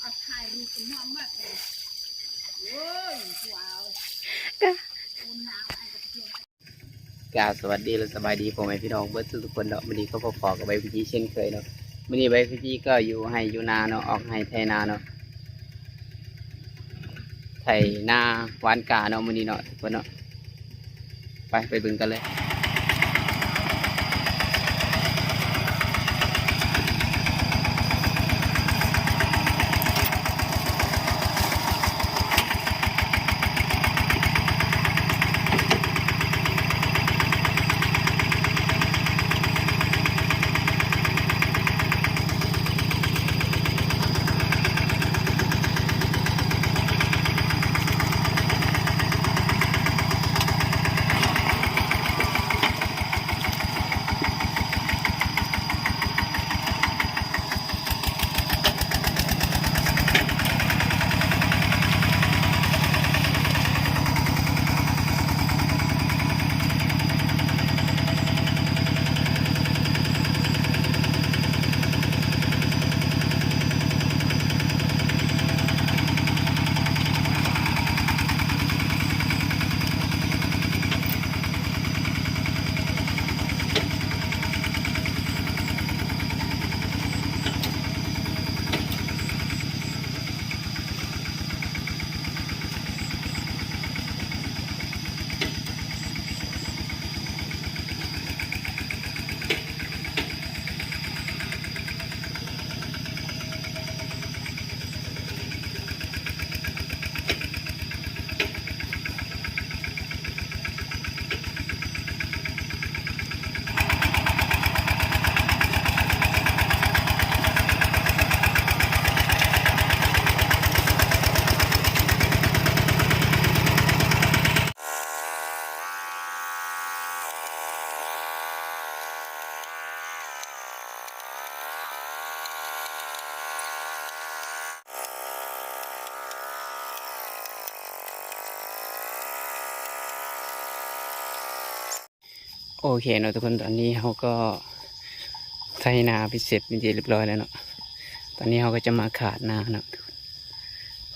เอาถ่ายรูปเป็นน้องมากเลยโอ้ยว้าวก็คุณน้ำไอ้กระเทียมกราบสวัสดีและสบายดีพ่อพี่น้องเบิร์ดทุกคนเนาะวันนี้ก็พอๆกับใบพิจีเช่นเคยเนาะวันนี้ใบพิจีก็อยู่ให้อยู่นาเนาะออกให้ไทยนาเนาะไทยนาหวานกาเนาะวันนี้เนาะทุกคนเนาะไปไปบึงกันเลย โอเคเนาะทุกคนตอนนี้เขาก็ไถนาพิเศษเป็นที่เรียบร้อยแล้วเนาะตอนนี้เขาก็จะมาขาดนาเนาะ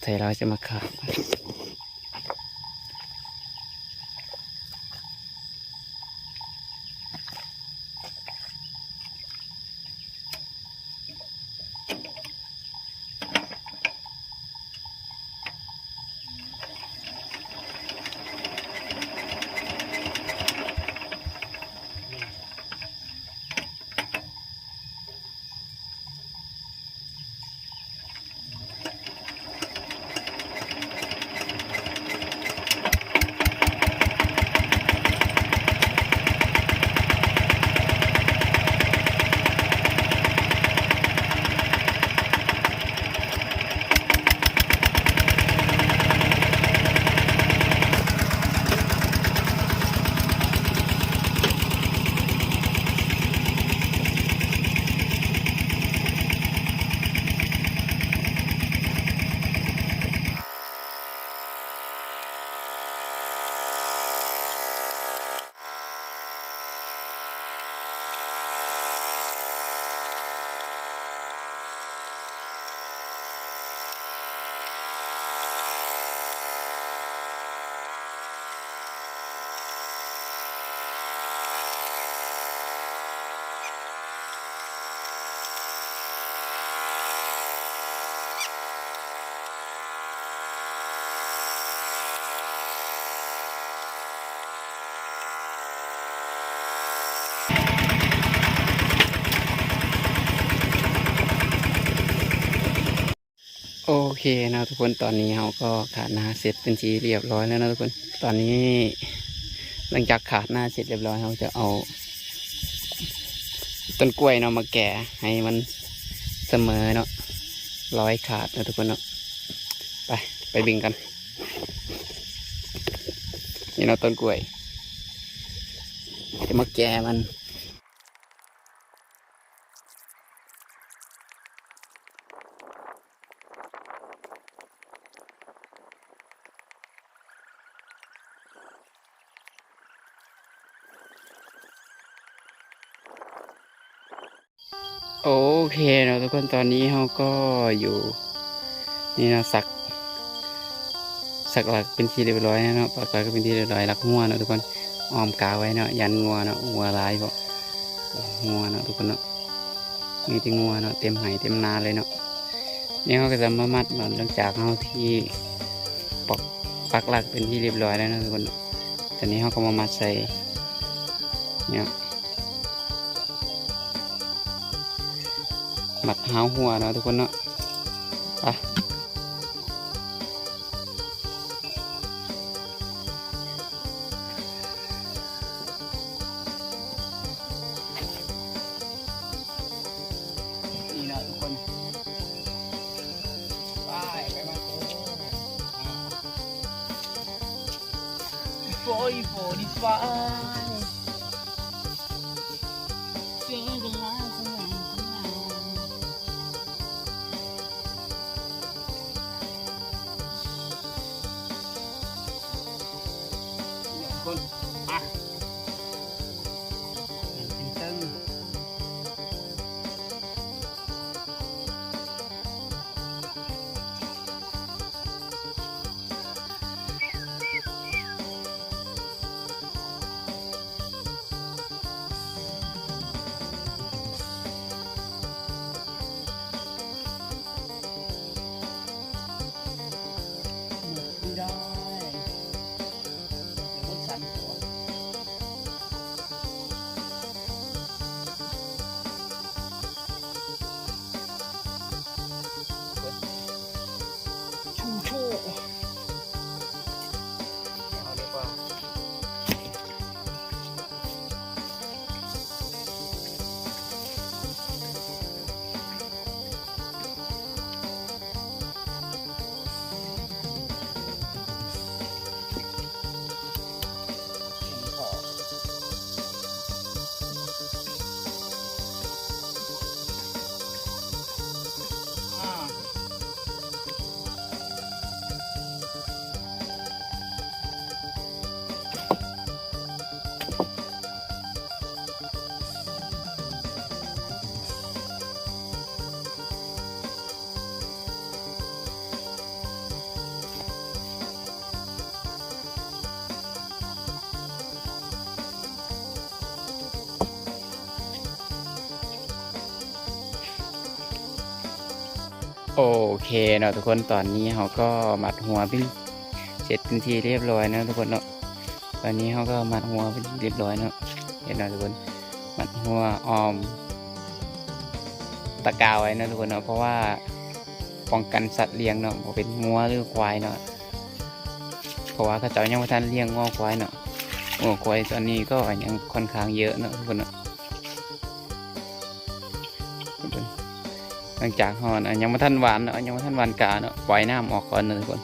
ไทยเราจะมาขาด นะทุกคนตอนนี้เราก็ขาดนาเสร็จเป็นทีเรียบร้อยแล้วนะทุกคน ตอนนี้ หลังจากขาดนาเสร็จเรียบร้อยเราจะเอา ต้นกล้วยเนาะมาแก่ให้มันเสมอเนาะร้อยขาดนะทุกคนเนาะไปไปบิงกันนี่เนาะต้นกล้วยจะมาแก่มัน โอเคเนาะทุกคนตอนนี้เราก็อยู่นี่เนาะสัก สักหลักเป็นที่เรียบร้อยแล้วเนาะปักหลักก็เป็นที่เรียบร้อยหลักหัวเนาะทุกคนออมกาไว้เนาะยันงัวเนาะงัวลายบ่งัวเนาะทุกคนเนาะมีแต่งัวเนาะเต็มไหเต็มนาเลยเนาะนี่เขาก็จะมามัดเนาะหลังจากเขาที่ปักปักหลักเป็นที่เรียบร้อยแล้วนะทุกคนตอนนี้เขาก็มามัดใส่เนี่ย มัดหาวหัวเนาะทุกคนเนาะไปนี่เนาะทุกคนไปไปมาโฟยโฟดิฟา โอเคเนาะทุกคนตอนนี้เขาก็มัดหัวเป็นเสร็จเป็นทีเรียบร้อยนะทุกคนเนาะตอนนี้เขาก็มัดหัวเป็นเรียบร้อยเนาะเห็นเนาะทุกคนมัดหัวออมตะกาวไว้นะทุกคนเนาะเพราะว่าป้องกันสัตว์เลี้ยงเนาะบ่เป็นงัวหรือควายเนาะเพราะว่าเขาเจ้ายังไม่ทันเลี้ยงงัวควายเนาะงัวควายตอนนี้ก็ยังค่อนข้างเยอะเนาะทุกคนเนาะ ลังจากหอนยังไม่ทันหวานเนาะยังไม่ทันหวานกาเนาะปล่อยน้ำออกก่อนเนาะทุกคน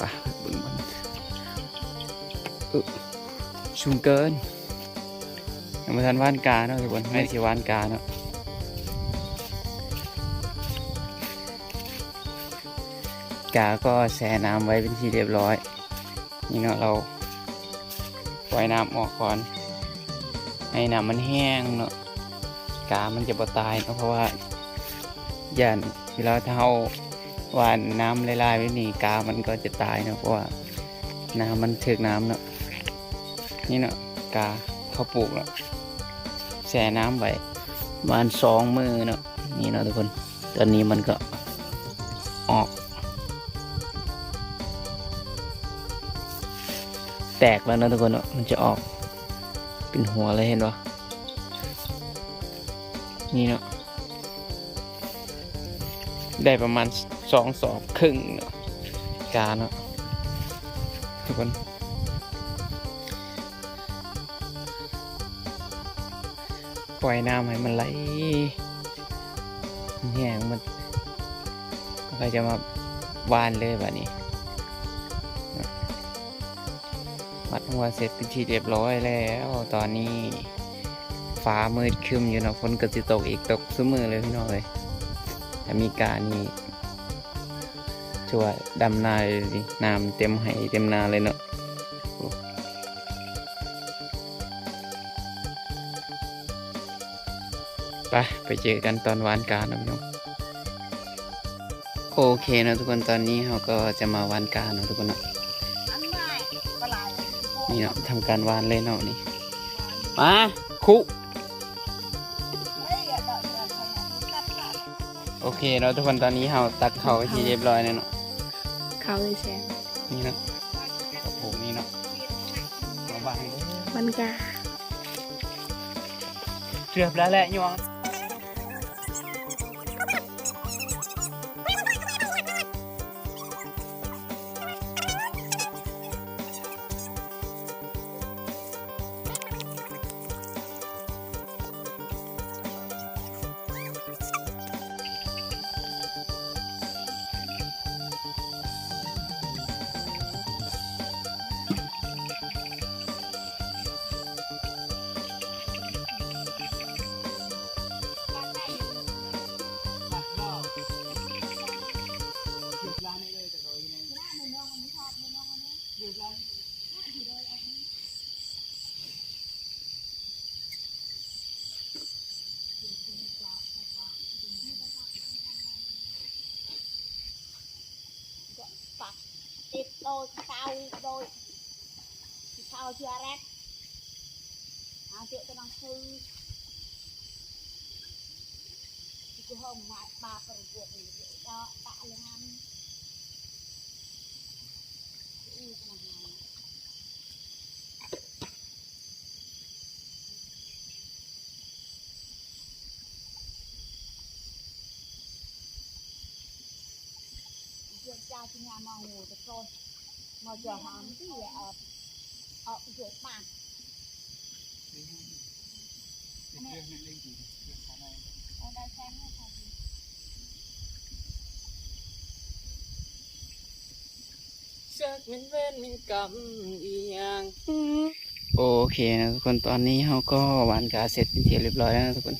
ว้าเบึ้งมันชุ่มเกินยังไม่ทันหวานกาเนาะทุกคนไม่ใช่หวานกาเนาะกาก็แช่น้ำไว้เป็นที่เรียบร้อย นี่เนาะเราปล่อยน้ำออกก่อน ให้น้ำมันแห้งเนาะกามันจะบ่ตายเนาะเพราะว่า ย่านเวลาถ้าเราหวานน้ำลายๆไว้นี่กา มันก็จะตายเนาะเพราะว่าน้ำมันถึกน้ำเนาะนี่เนาะกาเขาปลูกเนาะแช่น้ำไว้ประมาณสองมือเนาะนี่เนาะทุกคน ตอนนี้มันก็ออก แตกแล้วนะทุกคนเนอะมันจะออกเป็นหัวเลยเห็นปะนี่เนาะ ได้ประมาณสองสอบครึ่งกาเนาะทุกคนปล่อยน้ำให้มันไหลแห้งมันมันก็จะมาวานเลยแบบนี้มัดหัวเสร็จเป็นที่เรียบร้อยแล้วตอนนี้ฟ้ามืดครึมอยู่เนาะฝนก็จะตกอีกตกซุมือเลยพี่น้องเลย แต่มีการนี่ช่วยดำนาเลยดิน้ำเต็มไหเต็มนาเลยเนาะโอ้ไปไปไปเจอกันตอนวานกานะพี่น้องโอเคนะทุกคนตอนนี้เราก็จะมาวานกานะทุกคนเนาะอันไม่ปลาไหลนี่เนาะทำการวานเลยเนาะนี่มาคุ เคเนาะทุกคนตอนนี้เราตักเขาไปที่เรียบร้อยแล้วเนาะเขาเลยแซงนี่เนาะกับผมนี่เนาะมาวางเลยมันกาเกือบแล้วแหละยวง ติดโดยเตาโดยเตาเชื้อแรกเอาเจ้าจะนั่งซื้อที่ มาบาประกวดนี่เนาเอือขนาดนั้น chuyện cha thì nhà mà ngủ được rồi mà giờ hàm thì ở ở dưới bàn ở đây xem nó thật จักเป็นเวรเป็นกรรมอีหยังโอเคนะทุกคนตอนนี้เราก็หวานกาเสร็จเป็นที่เรียบร้อยแล้วนะทุกคน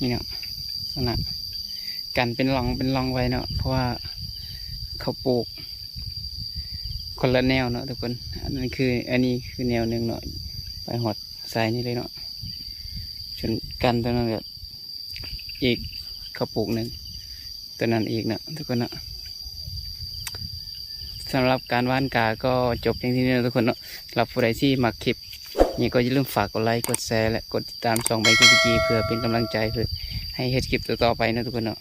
นี่เนาะลักษณะกันเป็นรองเป็นรองไว้เนาะเพราะว่าเขาปลูก คนละแนวเนาะทุกคน อันนั้นคือ อันนี้คือแนวหนึ่งเนาะ ไปหอดสายนี่เลยเนาะจนกันตัวนั้นก็อีกเขาปลูกหนึ่งตัวนั้นอีกเนาะทุกคนเนาะสำหรับการว่านกาก็จบเพียงที่นี้นะทุกคนเนาะสำหรับผู้ใดที่มักคลิปนี่ก็อย่าลืมฝากกดไลค์ กดแชร์ และกดติดตามช่องใบคุจีเพื่อเป็นกำลังใจเพื่อให้เฮ็ดคลิปต่อๆไปนะทุกคนเนาะ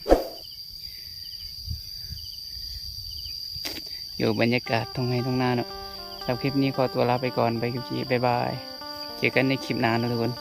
อยู่บรรยากาศตรงไหนตรงหน้าเนาะสำหรับคลิปนี้ขอตัวลาไปก่อนไปคุจีบ๊ายบาย เจอกันในคลิปหน้านะทุกคน